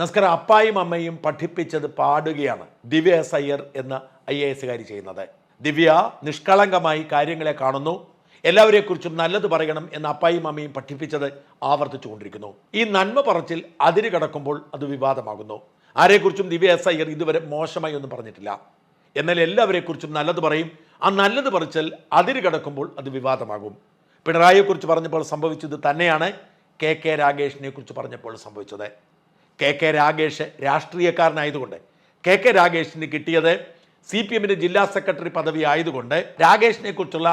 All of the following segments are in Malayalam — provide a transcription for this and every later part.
നസ്കർ അപ്പായും അമ്മയും പഠിപ്പിച്ചത് പാടുകയാണ്. ദിവ്യ എസ് അയ്യർ എന്ന ഐ എ എസുകാരി ചെയ്യുന്നത്. ദിവ്യ നിഷ്കളങ്കമായി കാര്യങ്ങളെ കാണുന്നു. എല്ലാവരെക്കുറിച്ചും നല്ലത് പറയണം എന്ന് അപ്പായും അമ്മയും പഠിപ്പിച്ചത് ആവർത്തിച്ചുകൊണ്ടിരിക്കുന്നു. ഈ നന്മ പറച്ചിൽ അതിര് കടക്കുമ്പോൾ അത് വിവാദമാകുന്നു. ആരെക്കുറിച്ചും ദിവ്യ എസ് അയ്യർ ഇതുവരെ മോശമായി ഒന്നും പറഞ്ഞിട്ടില്ല. എന്നാൽ എല്ലാവരെക്കുറിച്ചും നല്ലത് പറയും. ആ നല്ലത് പറിച്ചാൽ അതിര് കടക്കുമ്പോൾ അത് വിവാദമാകും. പിണറായിയെക്കുറിച്ച് പറഞ്ഞപ്പോൾ സംഭവിച്ചത് തന്നെയാണ്. കെ കെ രാഗേഷിനെ കുറിച്ച് പറഞ്ഞപ്പോൾ സംഭവിച്ചത്. കെ കെ രാഗേഷ് രാഷ്ട്രീയക്കാരനായതുകൊണ്ട്. കെ കെ രാഗേഷിന് കിട്ടിയത് സി പി എമ്മിന്റെ ജില്ലാ സെക്രട്ടറി പദവി ആയതുകൊണ്ട് രാഗേഷിനെ കുറിച്ചുള്ള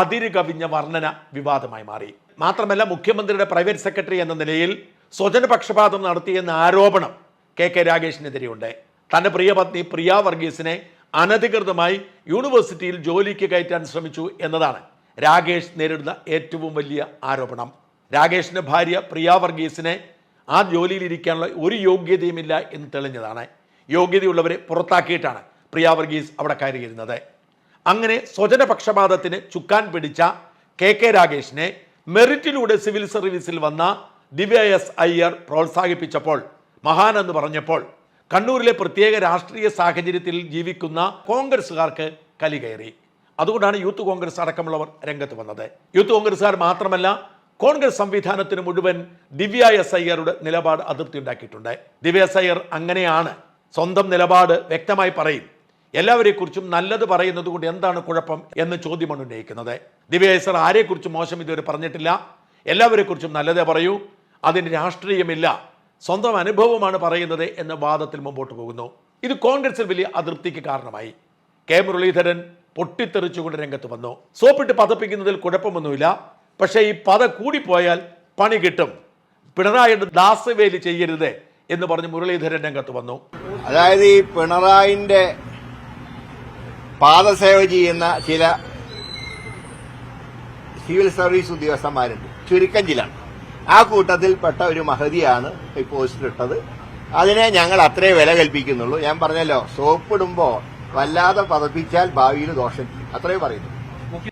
അതിര് കവിഞ്ഞ വർണന വിവാദമായി മാറി. മാത്രമല്ല മുഖ്യമന്ത്രിയുടെ പ്രൈവറ്റ് സെക്രട്ടറി എന്ന നിലയിൽ സ്വജനപക്ഷപാതം നടത്തിയെന്ന ആരോപണം കെ കെ രാഗേഷിനെതിരെയുണ്ട് തന്റെ പ്രിയപത്നി പ്രിയ വർഗീസിനെ അനധികൃതമായി യൂണിവേഴ്സിറ്റിയിൽ ജോലിക്ക് കയറ്റാൻ ശ്രമിച്ചു എന്നതാണ് രാഗേഷ് നേരിടുന്ന ഏറ്റവും വലിയ ആരോപണം. രാഗേഷിന്റെ ഭാര്യ പ്രിയ വർഗീസിനെ ആ ജോലിയിലിരിക്കാനുള്ള ഒരു യോഗ്യതയുമില്ല എന്ന് തെളിഞ്ഞതാണ്. യോഗ്യതയുള്ളവരെ പുറത്താക്കിയിട്ടാണ് പ്രിയ വർഗീസ് അവിടെ കയറിയിരുന്നത്. അങ്ങനെ സ്വജനപക്ഷപാതത്തിന് ചുക്കാൻ പിടിച്ച കെ കെ രാഗേഷിനെ മെറിറ്റിലൂടെ സിവിൽ സർവീസിൽ വന്ന ദിവ്യ എസ് അയ്യർ പ്രോത്സാഹിപ്പിച്ചപ്പോൾ മഹാൻ എന്ന് പറഞ്ഞപ്പോൾ കണ്ണൂരിലെ പ്രത്യേക രാഷ്ട്രീയ സാഹചര്യത്തിൽ ജീവിക്കുന്ന കോൺഗ്രസ്സുകാർക്ക് കലി കയറി. അതുകൊണ്ടാണ് യൂത്ത് കോൺഗ്രസ് അടക്കമുള്ളവർ രംഗത്ത് വന്നത്. യൂത്ത് കോൺഗ്രസ്സുകാർ മാത്രമല്ല കോൺഗ്രസ് സംവിധാനത്തിന് മുഴുവൻ ദിവ്യ എസ് അയ്യറുടെ നിലപാട് അതിർത്തി ഉണ്ടാക്കിയിട്ടുണ്ട്. ദിവ്യ എസ് അയ്യർ അങ്ങനെയാണ് സ്വന്തം നിലപാട് വ്യക്തമായി പറയും. എല്ലാവരെക്കുറിച്ചും നല്ലത് പറയുന്നത് കൊണ്ട് എന്താണ് കുഴപ്പം എന്ന് ചോദ്യമാണ് ഉന്നയിക്കുന്നത്. ദിവ്യ എസ് ആർ ആരെക്കുറിച്ചും മോശം ഇതുവരെ പറഞ്ഞിട്ടില്ല. എല്ലാവരെക്കുറിച്ചും നല്ലതേ പറയൂ. അതിന് രാഷ്ട്രീയമില്ല. സ്വന്തം അനുഭവമാണ് പറയുന്നത് എന്ന വാദത്തിൽ മുമ്പോട്ട് പോകുന്നു. ഇത് കോൺഗ്രസിൽ വലിയ അതൃപ്തിക്ക് കാരണമായി. കെ മുരളീധരൻ പൊട്ടിത്തെറിച്ചുകൊണ്ട് രംഗത്ത് വന്നു. സോപ്പിട്ട് പതപ്പിക്കുന്നതിൽ കുഴപ്പമൊന്നുമില്ല. പക്ഷേ ഈ പത കൂടിപ്പോയാൽ പണി കിട്ടും. പിണറായിയുടെ ദാസവേലി ചെയ്യരുത് എന്ന് പറഞ്ഞ് മുരളീധരൻ രംഗത്ത് വന്നു. അതായത് ഈ പിണറായിന്റെ പാദസേവ ചെയ്യുന്ന ചില സിവിൽ സർവീസ് ഉദ്യോഗസ്ഥന്മാരുണ്ട്. ചുരുക്കം ചില ആ കൂട്ടത്തിൽപ്പെട്ട ഒരു മഹതിയാണ് ഈ പോസ്റ്റർ ഇട്ടത് അതിനെ ഞങ്ങൾ അത്രേ വില കൽപ്പിക്കുന്നുള്ളൂ. ഞാൻ പറഞ്ഞല്ലോ സോപ്പിടുമ്പോ വല്ലാതെ പതപ്പിച്ചാൽ ഭാവിയിൽ ദോഷം. അത്രേ പറയുന്നു.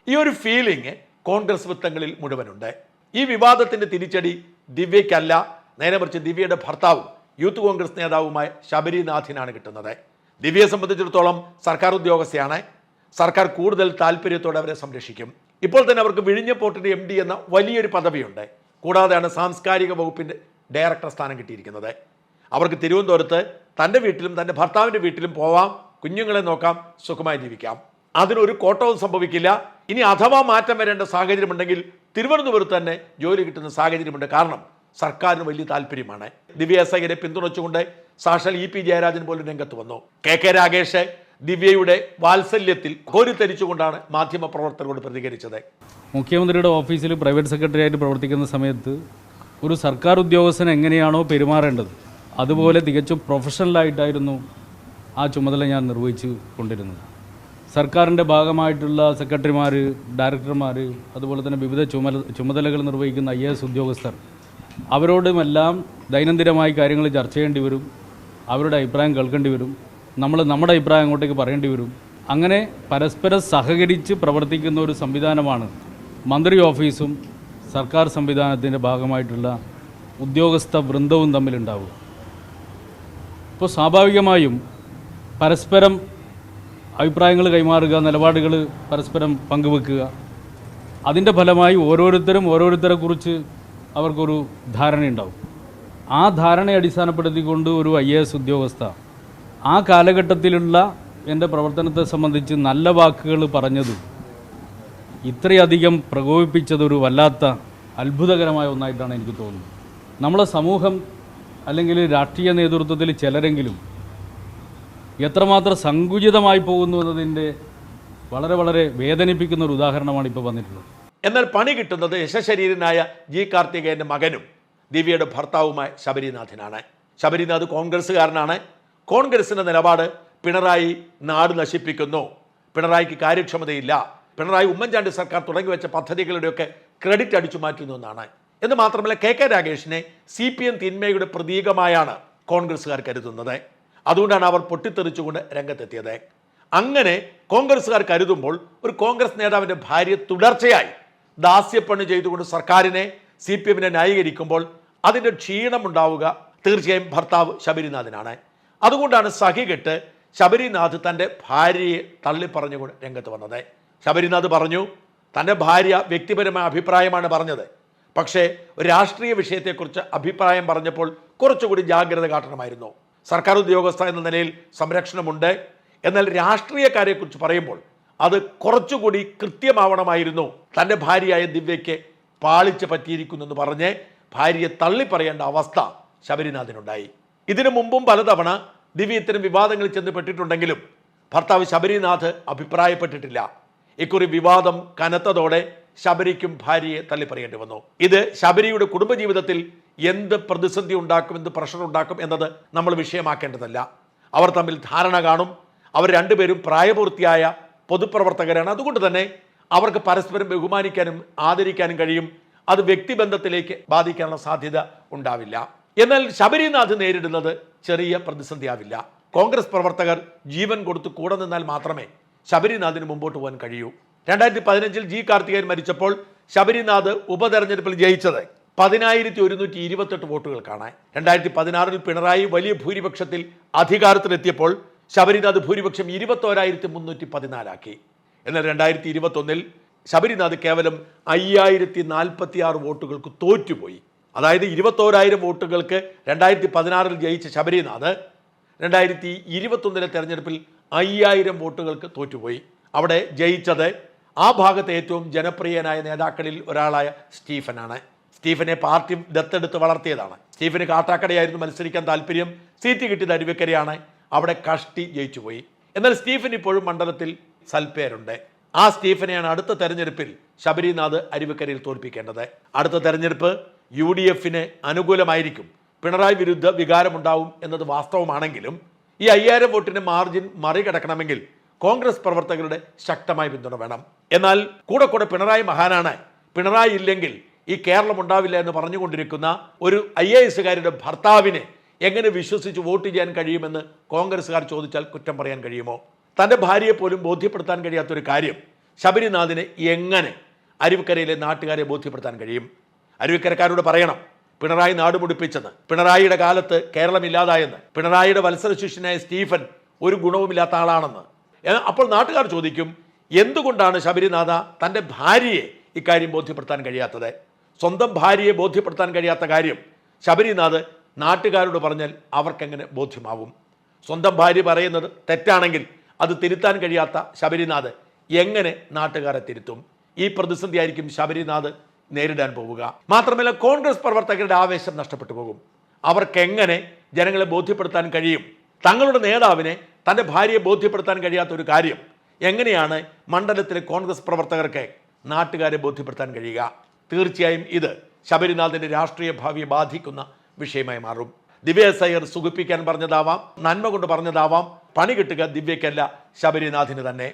ഈ ഒരു ഫീലിംഗ് കോൺഗ്രസ് വൃത്തങ്ങളിൽ മുഴുവനുണ്ട്. ഈ വിവാദത്തിന്റെ തിരിച്ചടി ദിവ്യയ്ക്കല്ല. നേരെ മറിച്ച് ദിവ്യയുടെ ഭർത്താവും യൂത്ത് കോൺഗ്രസ് നേതാവുമായ ശബരിനാഥിനാണ് കിട്ടുന്നത്. ദിവ്യയെ സംബന്ധിച്ചിടത്തോളം സർക്കാർ ഉദ്യോഗസ്ഥയാണ്. സർക്കാർ കൂടുതൽ താല്പര്യത്തോടെ അവരെ സംരക്ഷിക്കും. ഇപ്പോൾ തന്നെ അവർക്ക് വിഴിഞ്ഞപ്പോർട്ടിന്റെ എം ഡി എന്ന വലിയൊരു പദവിയുണ്ട്. കൂടാതെയാണ് സാംസ്കാരിക വകുപ്പിന്റെ ഡയറക്ടർ സ്ഥാനം കിട്ടിയിരിക്കുന്നത്. അവർക്ക് തിരുവനന്തപുരത്ത് തന്റെ വീട്ടിലും തന്റെ ഭർത്താവിന്റെ വീട്ടിലും പോവാം. കുഞ്ഞുങ്ങളെ നോക്കാം. സുഖമായി ജീവിക്കാം. അതിനൊരു കോട്ടവും സംഭവിക്കില്ല. ഇനി അഥവാ മാറ്റം വരേണ്ട സാഹചര്യമുണ്ടെങ്കിൽ തിരുവനന്തപുരത്ത് തന്നെ ജോലി കിട്ടുന്ന സാഹചര്യമുണ്ട്. കാരണം സർക്കാരിന് വലിയ താല്പര്യമാണ്. ദിവ്യ എസ് ഐയെ പിന്തുണച്ചുകൊണ്ട് സാക്ഷാൽ ഇ പി ജയരാജൻ പോലും രംഗത്ത് വന്നു. കെ കെ രാഗേഷ് ദിവ്യയുടെ വാത്സല്യത്തിൽ കോരിത്തരിച്ചുകൊണ്ടാണ് മാധ്യമ പ്രവർത്തകരോട് പ്രതികരിച്ചത്. മുഖ്യമന്ത്രിയുടെ ഓഫീസിൽ പ്രൈവറ്റ് സെക്രട്ടറി ആയിട്ട് പ്രവർത്തിക്കുന്ന സമയത്ത് ഒരു സർക്കാർ ഉദ്യോഗസ്ഥൻ എങ്ങനെയാണോ പെരുമാറേണ്ടത് അതുപോലെ തികച്ചും പ്രൊഫഷണലായിട്ടായിരുന്നു ആ ചുമതല ഞാൻ നിർവഹിച്ചു കൊണ്ടിരുന്നത്. സർക്കാരിന്റെ ഭാഗമായിട്ടുള്ള സെക്രട്ടറിമാർ ഡയറക്ടർമാർ അതുപോലെ തന്നെ വിവിധ ചുമല ചുമതലകൾ നിർവഹിക്കുന്ന ഐ എസ് ഉദ്യോഗസ്ഥർ അവരോടുമെല്ലാം ദൈനംദിനമായി കാര്യങ്ങൾ ചർച്ച ചെയ്യേണ്ടി വരും. അവരുടെ അഭിപ്രായം കേൾക്കേണ്ടി വരും. നമ്മൾ നമ്മുടെ അഭിപ്രായം അങ്ങോട്ടേക്ക് പറയേണ്ടി വരും. അങ്ങനെ പരസ്പരം സഹകരിച്ച് പ്രവർത്തിക്കുന്ന ഒരു സംവിധാനമാണ് മന്ത്രി ഓഫീസും സർക്കാർ സംവിധാനത്തിന്റെ ഭാഗമായിട്ടുള്ള ഉദ്യോഗസ്ഥ വൃന്ദവും തമ്മിലുണ്ടാവുക. ഇപ്പോൾ സ്വാഭാവികമായും പരസ്പരം അഭിപ്രായങ്ങൾ കൈമാറുക നിലപാടുകൾ പരസ്പരം പങ്കുവെക്കുക. അതിന്റെ ഫലമായി ഓരോരുത്തരും ഓരോരുത്തരെ കുറിച്ച് അവർക്കൊരു ധാരണയുണ്ടാവും. ആ ധാരണയെ അടിസ്ഥാനപ്പെടുത്തിക്കൊണ്ട് ഒരു ഐ എ എസ് ഉദ്യോഗസ്ഥ ആ കാലഘട്ടത്തിലുള്ള എന്റെ പ്രവർത്തനത്തെ സംബന്ധിച്ച് നല്ല വാക്കുകൾ പറഞ്ഞത് ഇത്രയധികം പ്രകോപിപ്പിച്ചതൊരു വല്ലാത്ത അത്ഭുതകരമായ ഒന്നായിട്ടാണ് എനിക്ക് തോന്നുന്നത്. നമ്മളെ സമൂഹം അല്ലെങ്കിൽ രാഷ്ട്രീയ നേതൃത്വത്തിൽ ചിലരെങ്കിലും എത്രമാത്രം സങ്കുചിതമായി പോകുന്നു എന്നതിന്റെ വളരെ വളരെ വേദനിപ്പിക്കുന്ന ഒരു ഉദാഹരണമാണ് ഇപ്പോൾ വന്നിട്ടുള്ളത്. എന്നാൽ പണി കിട്ടുന്നത് യശശരീരനായ ജി കാർത്തികേയന്റെ മകനും ദിവ്യയുടെ ഭർത്താവുമായ ശബരിനാഥിനാണ്. ശബരിനാഥ് കോൺഗ്രസ്സുകാരനാണ്. കോൺഗ്രസിന്റെ നിലപാട് പിണറായി നാട് നശിപ്പിക്കുന്നു. പിണറായിക്ക് കാര്യക്ഷമതയില്ല. പിണറായി ഉമ്മൻചാണ്ടി സർക്കാർ തുടങ്ങി വെച്ച പദ്ധതികളുടെയൊക്കെ ക്രെഡിറ്റ് അടിച്ചു മാറ്റുന്നു എന്നാണ്. എന്ന് മാത്രമല്ല കെ കെ രാഗേഷിനെ സി പി എം തിന്മയുടെ പ്രതീകമായാണ് കോൺഗ്രസ്സുകാർ കരുതുന്നത്. അതുകൊണ്ടാണ് അവർ പൊട്ടിത്തെറിച്ചുകൊണ്ട് രംഗത്തെത്തിയത്. അങ്ങനെ കോൺഗ്രസ്സുകാർ കരുതുമ്പോൾ ഒരു കോൺഗ്രസ് നേതാവിന്റെ ഭാര്യ തുടർച്ചയായി ദാസ്യപ്പണി ചെയ്തുകൊണ്ട് സർക്കാരിനെ സി പി എമ്മിനെ ന്യായീകരിക്കുമ്പോൾ അതിന്റെ ക്ഷീണമുണ്ടാവുക തീർച്ചയായും ഭർത്താവ് ശബരിനാഥിനാണ്. അതുകൊണ്ടാണ് സഹികെട്ട് ശബരിനാഥ് തന്റെ ഭാര്യയെ തള്ളിപ്പറഞ്ഞുകൊണ്ട് രംഗത്ത് വന്നത്. ശബരിനാഥ് പറഞ്ഞു തന്റെ ഭാര്യ വ്യക്തിപരമായ അഭിപ്രായമാണ് പറഞ്ഞത്. പക്ഷേ രാഷ്ട്രീയ വിഷയത്തെക്കുറിച്ച് അഭിപ്രായം പറഞ്ഞപ്പോൾ കുറച്ചുകൂടി ജാഗ്രത കാട്ടണമായിരുന്നു. സർക്കാർ ഉദ്യോഗസ്ഥ എന്ന നിലയിൽ സംരക്ഷണമുണ്ട്. എന്നാൽ രാഷ്ട്രീയക്കാരെക്കുറിച്ച് പറയുമ്പോൾ അത് കുറച്ചുകൂടി കൃത്യമാവണമായിരുന്നു. തന്റെ ഭാര്യയായ ദിവ്യയ്ക്ക് പാളിച്ച പറ്റിയിരിക്കുന്നെന്ന് പറഞ്ഞ് ഭാര്യയെ തള്ളിപ്പറയേണ്ട അവസ്ഥ ശബരിനാഥിനുണ്ടായി. ഇതിനു മുമ്പും പലതവണ ദിവ്യ ഇത്തരം വിവാദങ്ങളിൽ ചെന്ന് പെട്ടിട്ടുണ്ടെങ്കിലും ഭർത്താവ് ശബരിനാഥ് അഭിപ്രായപ്പെട്ടിട്ടില്ല. ഇക്കുറി വിവാദം കനത്തതോടെ ശബരിക്കും ഭാര്യയെ തള്ളിപ്പറയേണ്ടി വന്നു. ഇത് ശബരിയുടെ കുടുംബജീവിതത്തിൽ എന്ത് പ്രതിസന്ധി ഉണ്ടാക്കും എന്ത് പ്രഷർ ഉണ്ടാക്കും എന്നത് നമ്മൾ വിഷയമാക്കേണ്ടതല്ല. അവർ തമ്മിൽ ധാരണ കാണും. അവർ രണ്ടുപേരും പ്രായപൂർത്തിയായ പൊതുപ്രവർത്തകരാണ്. അതുകൊണ്ട് തന്നെ അവർക്ക് പരസ്പരം ബഹുമാനിക്കാനും ആദരിക്കാനും കഴിയും. അത് വ്യക്തിബന്ധത്തിലേക്ക് ബാധിക്കാനുള്ള സാധ്യത ഉണ്ടാവില്ല. എന്നാൽ ശബരിനാഥ് നേരിടുന്നത് ചെറിയ പ്രതിസന്ധിയാവില്ല. കോൺഗ്രസ് പ്രവർത്തകർ ജീവൻ കൊടുത്ത് കൂടെ നിന്നാൽ മാത്രമേ ശബരിനാഥിന് മുമ്പോട്ട് പോകാൻ കഴിയൂ. രണ്ടായിരത്തി പതിനഞ്ചിൽ ജി കാർത്തികേയൻ മരിച്ചപ്പോൾ ശബരിനാഥ് ഉപതെരഞ്ഞെടുപ്പിൽ ജയിച്ചത്. പതിനായിരത്തി ഒരുന്നൂറ്റി ഇരുപത്തെട്ട് വോട്ടുകൾക്കാണ് രണ്ടായിരത്തി പതിനാറിൽ പിണറായി വലിയ ഭൂരിപക്ഷത്തിൽ അധികാരത്തിലെത്തിയപ്പോൾ ശബരിനാഥ് ഭൂരിപക്ഷം ഇരുപത്തോരായിരത്തി മുന്നൂറ്റി പതിനാലാക്കി എന്നാൽ രണ്ടായിരത്തി ഇരുപത്തൊന്നിൽ ശബരിനാഥ് കേവലം അയ്യായിരത്തി നാൽപ്പത്തി ആറ് വോട്ടുകൾക്ക് തോറ്റുപോയി. അതായത് ഇരുപത്തോരായിരം വോട്ടുകൾക്ക് രണ്ടായിരത്തി പതിനാറിൽ ജയിച്ച ശബരിനാഥ് രണ്ടായിരത്തി ഇരുപത്തൊന്നിലെ തെരഞ്ഞെടുപ്പിൽ അയ്യായിരം വോട്ടുകൾക്ക് തോറ്റുപോയി. അവിടെ ജയിച്ചത് ആ ഭാഗത്തെ ഏറ്റവും ജനപ്രിയനായ നേതാക്കളിൽ ഒരാളായ സ്റ്റീഫനാണ്. സ്റ്റീഫനെ പാർട്ടി ദത്തെടുത്ത് വളർത്തിയതാണ്. സ്റ്റീഫന് കാട്ടാക്കടയായിരുന്നു മത്സരിക്കാൻ താല്പര്യം. സീറ്റ് കിട്ടിയത് അരുവിക്കരയാണ്. അവിടെ കഷ്ടി ജയിച്ചുപോയി എന്നാൽ സ്റ്റീഫൻ ഇപ്പോഴും മണ്ഡലത്തിൽ സൽപ്പേരുണ്ട് ആ സ്റ്റീഫനെയാണ് അടുത്ത തെരഞ്ഞെടുപ്പിൽ ശബരിനാഥ് അരുവിക്കരയിൽ തോൽപ്പിക്കേണ്ടത്. അടുത്ത തെരഞ്ഞെടുപ്പ് യു ഡി എഫിന് അനുകൂലമായിരിക്കും. പിണറായി വിരുദ്ധ വികാരമുണ്ടാവും എന്നത് വാസ്തവമാണെങ്കിലും ഈ അയ്യായിരം വോട്ടിന് മാർജിൻ മറികടക്കണമെങ്കിൽ കോൺഗ്രസ് പ്രവർത്തകരുടെ ശക്തമായ പിന്തുണ വേണം. എന്നാൽ കൂടെ കൂടെ പിണറായി മഹാനാണ്. പിണറായി ഇല്ലെങ്കിൽ ഈ കേരളം ഉണ്ടാവില്ല എന്ന് പറഞ്ഞുകൊണ്ടിരിക്കുന്ന ഒരു ഐ എ എസുകാരുടെ ഭർത്താവിനെ എങ്ങനെ വിശ്വസിച്ച് വോട്ട് ചെയ്യാൻ കഴിയുമെന്ന് കോൺഗ്രസ്സുകാർ ചോദിച്ചാൽ കുറ്റം പറയാൻ കഴിയുമോ? തന്റെ ഭാര്യയെ പോലും ബോധ്യപ്പെടുത്താൻ കഴിയാത്തൊരു കാര്യം ശബരിനാഥിനെ എങ്ങനെ അരുവിക്കരയിലെ നാട്ടുകാരെ ബോധ്യപ്പെടുത്താൻ കഴിയും? അരുവിക്കരക്കാരോട് പറയണം പിണറായി നാട് മുടിപ്പിച്ചെന്ന്. പിണറായിയുടെ കാലത്ത് കേരളം ഇല്ലാതായെന്ന്. പിണറായിയുടെ വത്സര ശിഷ്യനായ സ്റ്റീഫൻ ഒരു ഗുണവുമില്ലാത്ത ആളാണെന്ന്. അപ്പോൾ നാട്ടുകാർ ചോദിക്കും എന്തുകൊണ്ടാണ് ശബരിനാഥ തന്റെ ഭാര്യയെ ഇക്കാര്യം ബോധ്യപ്പെടുത്താൻ കഴിയാത്തത്? സ്വന്തം ഭാര്യയെ ബോധ്യപ്പെടുത്താൻ കഴിയാത്ത കാര്യം ശബരിനാഥ് നാട്ടുകാരോട് പറഞ്ഞാൽ അവർക്കെങ്ങനെ ബോധ്യമാവും? സ്വന്തം ഭാര്യ പറയുന്നത് തെറ്റാണെങ്കിൽ അത് തിരുത്താൻ കഴിയാത്ത ശബരിനാഥ് എങ്ങനെ നാട്ടുകാരെ തിരുത്തും? ഈ പ്രതിസന്ധി ആയിരിക്കും ശബരിനാഥ് നേരിടാൻ പോവുക. മാത്രമല്ല കോൺഗ്രസ് പ്രവർത്തകരുടെ ആവേശം നഷ്ടപ്പെട്ടു പോകും. അവർക്കെങ്ങനെ ജനങ്ങളെ ബോധ്യപ്പെടുത്താൻ കഴിയും? തങ്ങളുടെ നേതാവിനെ തന്റെ ഭാര്യയെ ബോധ്യപ്പെടുത്താൻ കഴിയാത്ത ഒരു കാര്യം എങ്ങനെയാണ് മണ്ഡലത്തിലെ കോൺഗ്രസ് പ്രവർത്തകർക്ക് നാട്ടുകാരെ ബോധ്യപ്പെടുത്താൻ കഴിയുക? തീർച്ചയായും ഇത് ശബരിനാഥിന്റെ രാഷ്ട്രീയ ഭാവിയെ ബാധിക്കുന്ന വിഷയമായി മാറും. ദിവ്യ സയ്യർ സുഖിപ്പിക്കാൻ പറഞ്ഞതാവാം നന്മ കൊണ്ട് പറഞ്ഞതാവാം പണി കിട്ടുക ദിവ്യക്കല്ല ശബരിനാഥിന് തന്നെ.